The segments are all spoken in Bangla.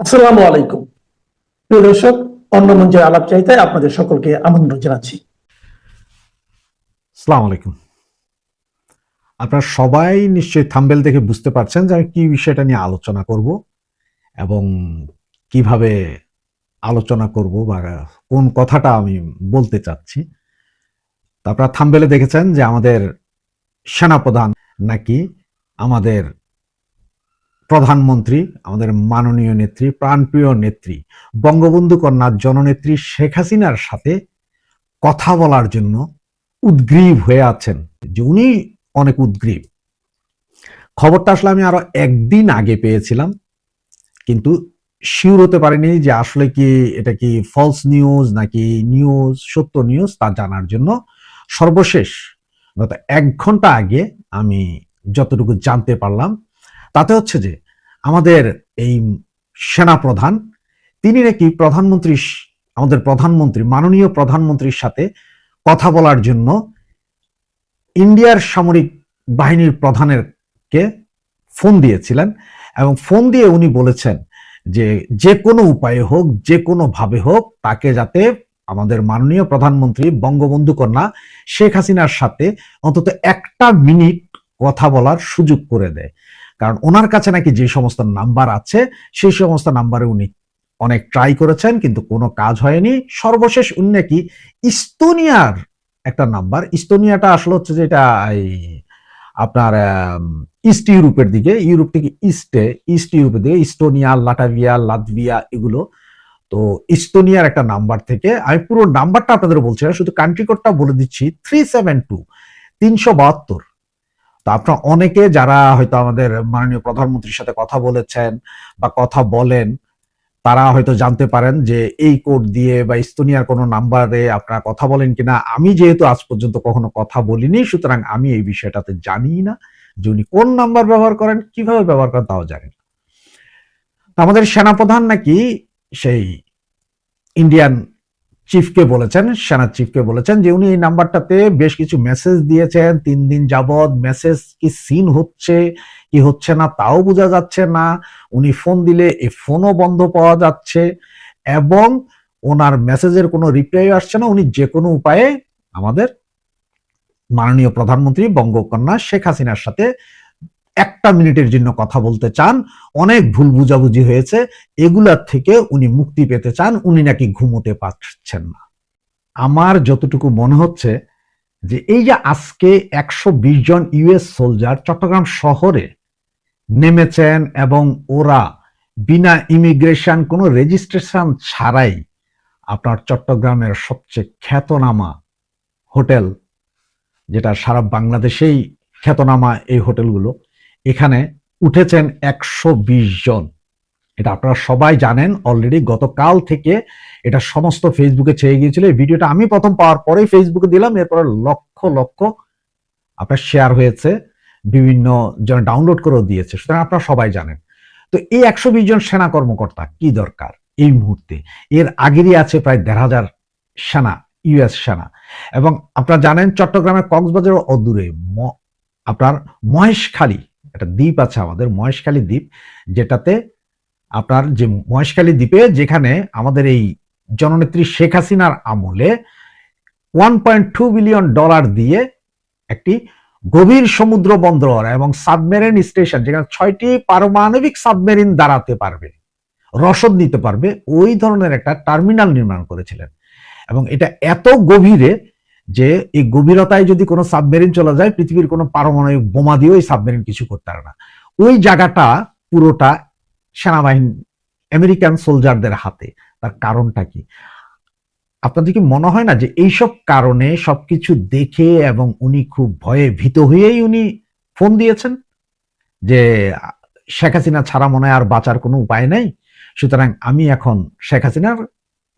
আসসালামু আলাইকুম। প্রিয় দর্শক অন্য আলাপ আপনাদের সকলকে আমন্ত্রণ জানাচ্ছি। আলাইকুম। আপনারা সবাই নিশ্চয়ই থাম্বেল দেখে বুঝতে পারছেন যে আমি কি বিষয়টা নিয়ে আলোচনা করব এবং কীভাবে আলোচনা করব বা কোন কথাটা আমি বলতে চাচ্ছি। তো আপনারা থাম্বেলে দেখেছেন যে আমাদের সেনাপ্রধান নাকি আমাদের প্রধানমন্ত্রী, আমাদের মাননীয় নেত্রী, প্রাণপ্রিয় নেত্রী, বঙ্গবন্ধু কন্যা জননেত্রী শেখ হাসিনার সাথে কথা বলার জন্য উদ্গ্রীব হয়ে আছেন, যে উনি অনেক উদ্গ্রীব। খবরটা আসলে আমি আরও একদিন আগে পেয়েছিলাম, কিন্তু শিওর হতে পারিনি যে আসলে কি এটা কি ফলস নিউজ নাকি নিউজ সত্য নিউজ তা জানার জন্য। সর্বশেষ, গত এক ঘণ্টা আগে আমি যতটুকু জানতে পারলাম, তাতে হচ্ছে যে আমাদের এই সেনাপ্রধান, তিনি নাকি প্রধানমন্ত্রী, আমাদের প্রধানমন্ত্রী, মাননীয় প্রধানমন্ত্রীর সাথে কথা বলার জন্য ইন্ডিয়ার সামরিক বাহিনীর প্রধানের কে ফোন দিয়েছিলেন এবং ফোন দিয়ে উনি বলেছেন যে যে কোনো উপায়ে হোক, যে কোনো ভাবে হোক, তাকে যাতে আমাদের মাননীয় প্রধানমন্ত্রী বঙ্গবন্ধু কন্যা শেখ হাসিনার সাথে অন্তত একটা মিনিট কথা বলার সুযোগ করে দেয়। কারণ ওনার কাছে নাকি যে সমস্ত নাম্বার আছে, সেই সমস্ত নাম্বারে উনি অনেক ট্রাই করেছেন, কিন্তু কোনো কাজ হয়নি। সর্বশেষ উনি নাকি ইস্তোনিয়ার একটা নাম্বার, ইস্তোনিয়াটা আসলে হচ্ছে যে এটা এই আপনার ইস্ট ইউরোপের দিকে ইউরোপ থেকে ইস্টে ইস্ট ইউরোপের দিকে, ইস্তোনিয়া লাটাভিয়া লাতভিয়া এগুলো। তো ইস্তোনিয়ার একটা নাম্বার থেকে, আমি পুরো নাম্বারটা আপনাদের বলছি শুধু কান্ট্রি কোডটা বলে দিচ্ছি থ্রি সেভেন টু তিনশো বাহাত্তর। তো আপনার অনেকে যারা হয়তো আমাদের মাননীয় প্রধানমন্ত্রীর সাথে কথা বলেছেন বা কথা বলেন, তারা হয়তো জানতে পারেন যে এই কোড দিয়ে বা ইস্তোনিয়ার কোনো নাম্বারে আপনারা কথা বলেন কিনা। আমি যেহেতু আজ পর্যন্ত কখনো কথা বলিনি, সুতরাং আমি এই বিষয়টাতে জানি না যে উনি কোন নাম্বার ব্যবহার করেন, কীভাবে ব্যবহার করেন তাও জানেন আমাদের সেনাপ্রধান নাকি সেই ইন্ডিয়ান চিফকে বলেছেন, সেনা চিফকে বলেছেন যে উনি এই নাম্বারটাতে বেশ কিছু মেসেজ দিয়েছেন, তিন দিন যাবৎ মেসেজ কি সিন হচ্ছে, কি হচ্ছে না তাও বোঝা যাচ্ছে না। উনি ফোন দিলে এই ফোনও বন্ধ পাওয়া যাচ্ছে এবং ওনার মেসেজের কোনো রিপ্লাই আসছে না। উনি যে কোনো উপায়ে আমাদের মাননীয় প্রধানমন্ত্রী বঙ্গকন্যা শেখ হাসিনার সাথে একটা মিনিটের জন্য কথা বলতে চান, অনেক ভুল বুঝাবুঝি হয়েছে, এগুলার থেকে উনি মুক্তি পেতে চান, উনি নাকি ঘুমোতে পারছেন না। আমার যতটুকু মনে হচ্ছে যে এই যে আজকে একশো বিশ জন ইউএস সোলজার চট্টগ্রাম শহরে নেমেছেন এবং ওরা বিনা ইমিগ্রেশন, কোনো রেজিস্ট্রেশন ছাড়াই আপনার চট্টগ্রামের সবচেয়ে খ্যাতনামা হোটেল, যেটা সারা বাংলাদেশেই খ্যাতনামা এই হোটেলগুলো এখানে উঠেছেন একশো বিশ জন। এটা আপনারা সবাই জানেন অলরেডি গতকাল থেকে এটা সমস্ত ফেসবুকে ছেয়ে গিয়েছিল। এই ভিডিওটা আমি প্রথম পাওয়ার পরেই ফেসবুকে দিলাম, এরপরে লক্ষ লক্ষ আপনার শেয়ার হয়েছে, বিভিন্ন জন ডাউনলোড করেও দিয়েছে। সুতরাং আপনারা সবাই জানেন। তো এই একশো বিশ জন সেনা কর্মকর্তা কি দরকার এই মুহূর্তে? এর আগেরই আছে প্রায় দেড় হাজার সেনা ইউএস সেনা। এবং আপনারা জানেন, চট্টগ্রামের কক্সবাজার অদূরে আপনার মহেশখালী একটা দ্বীপ আছে আমাদের, মহেশখালী দ্বীপ, যেটাতে আপনার যে মহেশখালী দ্বীপে যেখানে আমাদের এই জননেত্রী শেখ হাসিনার আমলে one point two billion dollar দিয়ে একটি গভীর সমুদ্র বন্দর এবং সাবমেরিন স্টেশন, যেখানে ছয়টি পারমাণবিক সাবমেরিন দাঁড়াতে পারবে, রসদ নিতে পারবে, ওই ধরনের একটা টার্মিনাল নির্মাণ করেছিলেন। এবং এটা এত গভীরে যে এই গভীরতায় যদি কোনো সাবমেরিন চলে যায়, পৃথিবীর কোনো পারমাণবিক বোমা দিয়েও এই সাবমেরিন কিছু করতে পারে না। ওই জায়গাটা পুরোটা সেনাবাহিনী আমেরিকান সোলজারদের হাতে। তার কারণটা কি? আপনাদের কি মনে হয় না যে এইসব কারণে সবকিছু দেখে এবং উনি খুব ভয়ে ভীত হয়েই উনি ফোন দিয়েছেন? যে শেখ হাসিনা ছাড়া মনে হয় আর বাঁচার কোনো উপায় নেই। সুতরাং আমি এখন শেখ হাসিনার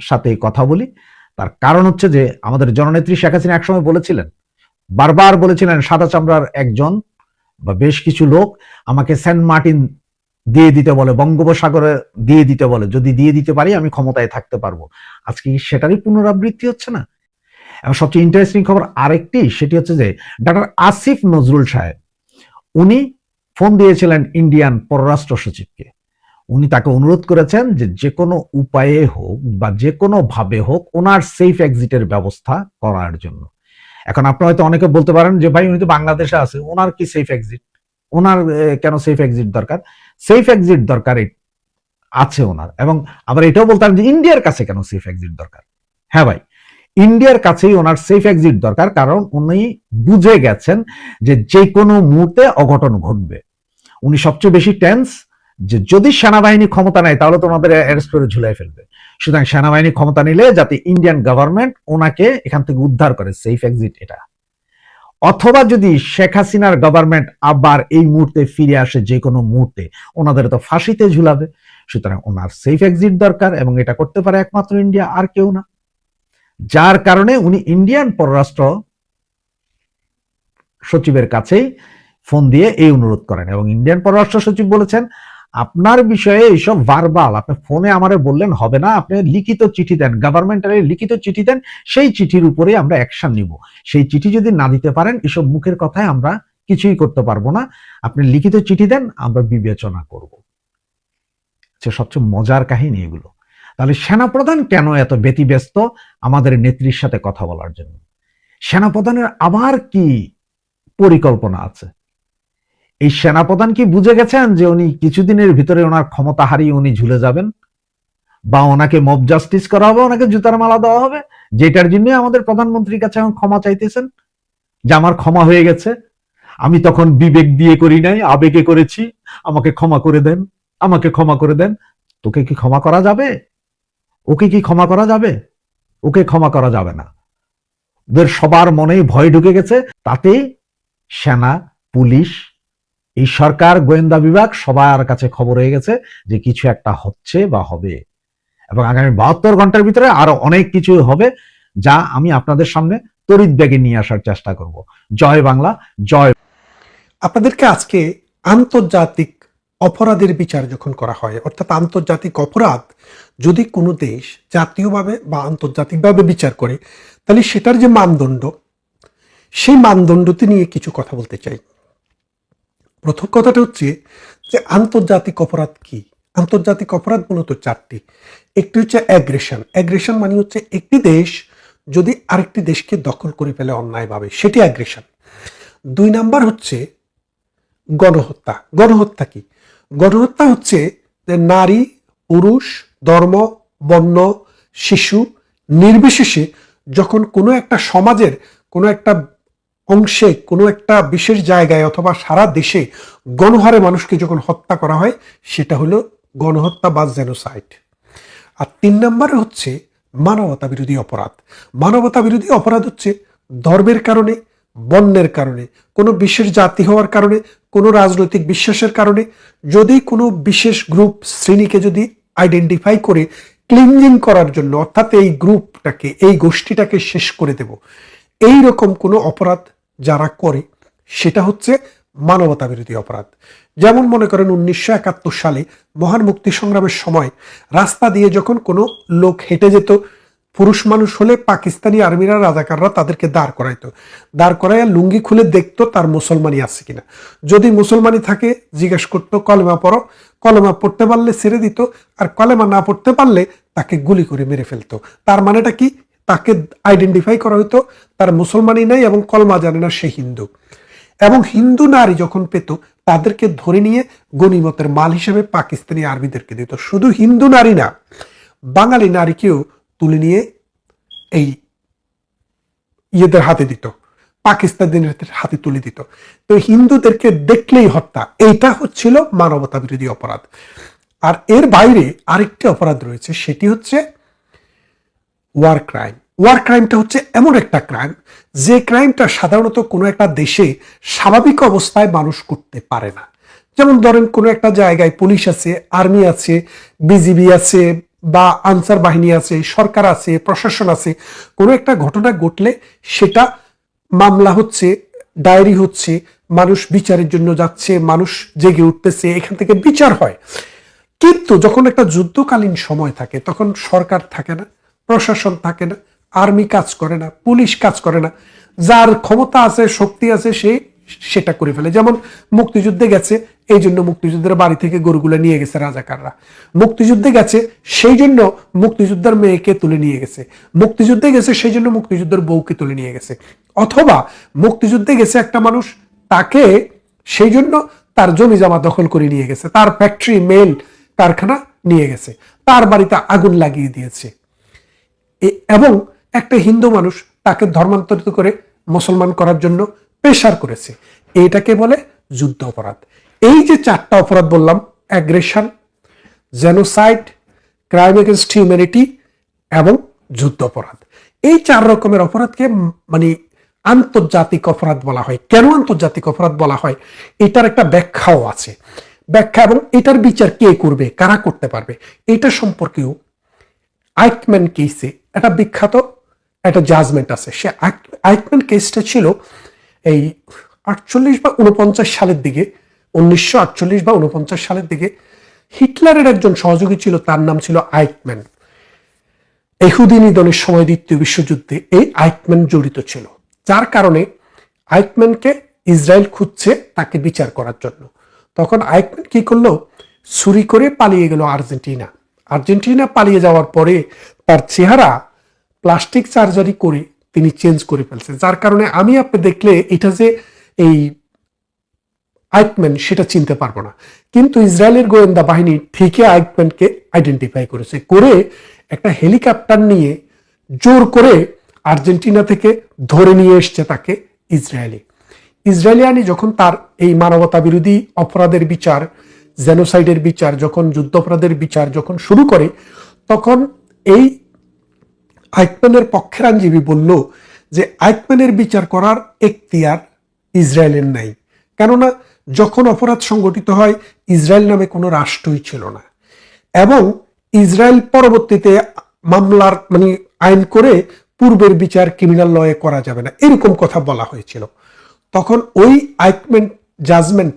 সাথে কথা বলি। তার কারণ হচ্ছে যে আমাদের জননেত্রী শেখ হাসিনা একসময় বলেছিলেন, বারবার বলেছিলেন সাদা চামড়ার একজন বা বেশ কিছু লোক আমাকে সেন্ট মার্টিন দিয়ে দিতে বলে, বঙ্গোপসাগরে দিয়ে দিতে বলে, যদি দিয়ে দিতে পারি আমি ক্ষমতায় থাকতে পারব। আজকে সেটারই পুনরাবৃত্তি হচ্ছে না? এবং সবচেয়ে ইন্টারেস্টিং খবর আরেকটি, সেটি হচ্ছে যে ডাক্তার আসিফ নজরুল সাহেব, উনি ফোন দিয়েছিলেন ইন্ডিয়ান পররাষ্ট্র সচিবকে। উনি তাকে অনুরোধ করেছেন যে যে কোনো উপায়ে হোক বা যে কোনো ভাবে হোক ওনার সেফ এক্সিটের ব্যবস্থা করার জন্য। এখন আপনি হয়তো অনেকে বলতে পারেন যে, ভাই, উনি তো বাংলাদেশে আছে, ওনার কি সেফ এক্সিট ওনার কেন সেফ এক্সিট দরকার? সেফ এক্সিট দরকার আছে ওনার এবং আবার এটাও বলতাম যে, ইন্ডিয়ার কাছে কেন সেফ এক্সিট দরকার? হ্যাঁ ভাই, ইন্ডিয়ার কাছেই ওনার সেফ এক্সিট দরকার কারণ উনি বুঝে গেছেন যে যে কোনো মুহূর্তে অঘটন ঘটবে। উনি সবচেয়ে বেশি টেন্স যে যদি সেনাবাহিনী ক্ষমতা নেয়, তাহলে তো ওনাদের অ্যারেস্ট করে ঝুলাই ফেলবে। সুতরাং সেনাবাহিনী ক্ষমতা নিলে যাতে ইন্ডিয়ান গভর্নমেন্ট ওনাকে এখান থেকে উদ্ধার করে সেফ এক্সিট এটা। অথবা যদি শেখ হাসিনার গভর্নমেন্ট আবার এই মুহূর্তে ফিরে আসে, যে কোনো মুহূর্তে, ওনাদের তো ফাঁসিতে ঝুলাবে। সুতরাং ওনার সেফ এক্সিট দরকার এবং এটা করতে পারে একমাত্র ইন্ডিয়া আর কেউ না। যার কারণে উনি ইন্ডিয়ান পররাষ্ট্র সচিবের কাছেই ফোন দিয়ে এই অনুরোধ করেন এবং ইন্ডিয়ান পররাষ্ট্র সচিব বলেছেন আপনার বিষয়ে এইসব ভার্বাল আপনি ফোনে আমারে বললেন, হবে না, আপনি লিখিত চিঠি দেন গভর্নমেন্টালে লিখিত চিঠি দেন, সেই চিঠির উপরে আমরা অ্যাকশন নিব। সেই চিঠি যদি না দিতে পারেন, এসব মুখের কথায় আমরা কিছুই করতে পারব না। আপনি লিখিত চিঠি দেন, আমরা বিবেচনা করব। সবচেয়ে মজার কাহিনী এগুলো। তাহলে সেনাপ্রধান কেন এত ব্যতিব্যস্ত আমাদের নেত্রীর সাথে কথা বলার জন্য? সেনাপ্রধানের আবার কি পরিকল্পনা আছে? এই সেনাপ্রধান কি বুঝে গেছেন যে উনি কিছুদিনের ভিতরে ওনার ক্ষমতা হারিয়ে উনি ঝুলে যাবেন? বা ওনাকে মব জাস্টিস করা হবে, ওনাকে জুতার মালা দেওয়া হবে? যেটার জন্য আমাদের প্রধানমন্ত্রীর কাছে এখন ক্ষমা চাইতেছেন? যে আমার ক্ষমা হয়ে গেছে, আমি তখন বিবেক দিয়ে করি নাই, আবেগে করেছি, আমাকে ক্ষমা করে দেন, আমাকে ক্ষমা করে দেন। তোকে কি ক্ষমা করা যাবে? ওকে কি ক্ষমা করা যাবে? ওকে ক্ষমা করা যাবে না। ওদের সবার মনেই ভয় ঢুকে গেছে তাতে সেনা, পুলিশ এই সরকার, গোয়েন্দা বিভাগ সবার কাছে খবর হয়ে গেছে যে কিছু একটা হচ্ছে বা হবে। এবং আগামী বাহাত্তর ঘণ্টার ভিতরে আরও অনেক কিছু হবে যা আমি আপনাদের সামনে তড়িৎ ব্যাগে নিয়ে আসার চেষ্টা করব। জয় বাংলা, জয় আপনাদেরকে আজকে আন্তর্জাতিক অপরাধের বিচার যখন করা হয়, অর্থাৎ আন্তর্জাতিক অপরাধ যদি কোনো দেশ জাতীয়ভাবে বা আন্তর্জাতিকভাবে বিচার করে, তাহলে সেটার যে মানদণ্ড, সেই মানদণ্ডটি নিয়ে কিছু কথা বলতে চাই। প্রথম কথাটা হচ্ছে যে আন্তর্জাতিক অপরাধ কি? আন্তর্জাতিক অপরাধ মূলত চারটি। একটি হচ্ছে অ্যাগ্রেশন অ্যাগ্রেশন মানে হচ্ছে একটি দেশ যদি আরেকটি দেশকে দখল করে ফেলে অন্যায়ভাবে, সেটি অ্যাগ্রেশন দুই নাম্বার হচ্ছে গণহত্যা। গণহত্যা কি? গণহত্যা হচ্ছে যে নারী, পুরুষ, ধর্ম বর্ণ শিশু নির্বিশেষে যখন কোনো একটা সমাজের কোনো একটা অংশে কোনো একটা বিশেষ জায়গায় অথবা সারা দেশে গণহারে মানুষকে যখন হত্যা করা হয়, সেটা হলো গণহত্যা বা জেনোসাইড। আর তিন নম্বরে হচ্ছে মানবতা বিরোধী অপরাধ। মানবতা বিরোধী অপরাধ হচ্ছে ধর্মের কারণে বন্যের কারণে, কোনো বিশেষ জাতি হওয়ার কারণে, কোনো রাজনৈতিক বিশ্বাসের কারণে। যদি কোনো বিশেষ গ্রুপ শ্রেণীকে যদি আইডেন্টিফাই করে ক্লিনজিং করার জন্য, অর্থাৎ এই গ্রুপটাকে, এই গোষ্ঠীটাকে শেষ করে দেব এই রকম কোনো অপরাধ যারা করে, সেটা হচ্ছে মানবতা বিরোধী অপরাধ। যেমন মনে করেন উনিশশো একাত্তর সালে মহান মুক্তি সংগ্রামের সময় রাস্তা দিয়ে যখন কোনো লোক হেঁটে যেত, পুরুষ মানুষ হলে পাকিস্তানি আর্মিরা, রাজাকাররা তাদেরকে দাঁড় করাইতো। দাঁড় করাইয়া লুঙ্গি খুলে দেখতো তার মুসলমানি আছে কিনা। যদি মুসলমানি থাকে, জিজ্ঞেস করতো, কলেমা পড়ো। কলেমা পড়তে পারলে ছেড়ে দিত, আর কলেমা না পড়তে পারলে তাকে গুলি করে মেরে ফেলতো। তার মানেটা কি? তাকে আইডেন্টিফাই করা হতো তার মুসলমানই নাই এবং কলমা জানে না সে হিন্দু। এবং হিন্দু নারী যখন পেত, তাদেরকে ধরে নিয়ে গণিমতের মাল হিসেবে পাকিস্তানি আর্মিদেরকে দিত। শুধু হিন্দু নারী না, বাঙালি নারীকেও তুলে নিয়ে এই ইয়েদের হাতে দিত, পাকিস্তানিদের হাতে তুলে দিত। তো হিন্দুদেরকে দেখলেই হত্যা, এইটা হচ্ছিল মানবতা বিরোধী অপরাধ। আর এর বাইরে আরেকটি অপরাধ রয়েছে, সেটি হচ্ছে ওয়ার ক্রাইম ওয়ার ক্রাইমটা হচ্ছে এমন একটা ক্রাইম যে ক্রাইমটা সাধারণত কোনো একটা দেশে স্বাভাবিক অবস্থায় মানুষ করতে পারে না। যেমন ধরেন কোনো একটা জায়গায় পুলিশ আছে, আর্মি আছে, বিজিবি আছে বা আনসার বাহিনী আছে, সরকার আছে, প্রশাসন আছে, কোনো একটা ঘটনা ঘটলে সেটা মামলা হচ্ছে, ডায়েরি হচ্ছে, মানুষ বিচারের জন্য যাচ্ছে, মানুষ জেগে উঠতেছে, এখান থেকে বিচার হয়। কিন্তু যখন একটা যুদ্ধকালীন সময় থাকে, তখন সরকার থাকে না প্রশাসন থাকে না, আর্মি কাজ করে না, পুলিশ কাজ করে না, যার ক্ষমতা আছে, শক্তি আছে, সে সেটা করে ফেলে। যেমন মুক্তিযুদ্ধে গেছে, এই জন্য মুক্তিযুদ্ধের বাড়ি থেকে গরুগুলো নিয়ে গেছে রাজাকাররা। মুক্তিযুদ্ধে গেছে, সেই জন্য মুক্তিযোদ্ধার মেয়েকে তুলে নিয়ে গেছে। মুক্তিযুদ্ধে গেছে, সেই জন্য মুক্তিযুদ্ধের বউকে তুলে নিয়ে গেছে। অথবা মুক্তিযুদ্ধে গেছে একটা মানুষ, তাকে সেই জন্য তার জমি জমা দখল করে নিয়ে গেছে। তার ফ্যাক্টরি মেল কারখানা নিয়ে গেছে। তার বাড়িতে আগুন লাগিয়ে দিয়েছে। এবং একটা হিন্দু মানুষ তাকে ধর্মান্তরিত করে মুসলমান করার জন্য প্রেশার করেছে। এইটাকে বলে যুদ্ধ অপরাধ। এই যে চারটা অপরাধ বললাম aggression genocide crime against humanity এবং যুদ্ধ অপরাধ। এই চার রকমের অপরাধকে মানে আন্তর্জাতিক অপরাধ বলা হয়। কেন আন্তর্জাতিক অপরাধ বলা হয়? এটার একটা ব্যাখ্যাও আছে। ব্যাখ্যা এবং এটার বিচার কে করবে? কারা করতে পারবে? এটা সম্পর্কেও আইকম্যান কেসে একটা বিখ্যাত একটা জাজমেন্ট আছে। সে আইক- আইকম্যান কেসটা ছিল এই আটচল্লিশ বা উনপঞ্চাশ সালের দিকে, উনিশশো আটচল্লিশ বা উনপঞ্চাশ সালের দিকে হিটলারের একজন সহযোগী ছিল, তার নাম ছিল আইকম্যান এহুদি নিধনের সময় দ্বিতীয় বিশ্বযুদ্ধে এই আইকম্যান জড়িত ছিল। যার কারণে আইকম্যানকে ইসরায়েল খুঁজছে তাকে বিচার করার জন্য। তখন আইকম্যান কি করল? চুরি করে পালিয়ে গেল আর্জেন্টিনা। আর্জেন্টিনা পালিয়ে যাওয়ার পরে তার চেহারা প্লাস্টিক সার্জারি করে তিনি চেঞ্জ করে ফেলছে যার কারণে আমি আপনি দেখলে এটা যে এই আইকম্যান সেটা চিনতে পারব না। কিন্তু ইসরায়েলের গোয়েন্দা বাহিনী ঠিকই আইকম্যানকে আইডেন্টিফাই করেছে। করে একটা হেলিকপ্টার নিয়ে জোর করে আর্জেন্টিনা থেকে ধরে নিয়ে এসছে তাকে ইসরায়েলে। ইসরায়েলিয়ানি যখন তার এই মানবতা বিরোধী অপরাধের বিচার জেনোসাইডের বিচার, যখন যুদ্ধাপরাধের বিচার যখন শুরু করে, তখন এই আইকম্যানের পক্ষের আইনজীবী বলল যে আইকম্যানের বিচার করার এখতিয়ার ইসরায়েলের নাই। কেননা যখন অপরাধ সংগঠিত হয়, ইসরায়েল নামে কোনো রাষ্ট্রই ছিল না। এবং ইসরায়েল পরবর্তীতে মামলার মানে আইন করে পূর্বের বিচার ক্রিমিনাল লয়ে করা যাবে না। এরকম কথা বলা হয়েছিল। তখন ওই আইকমেন্ট জাজমেন্ট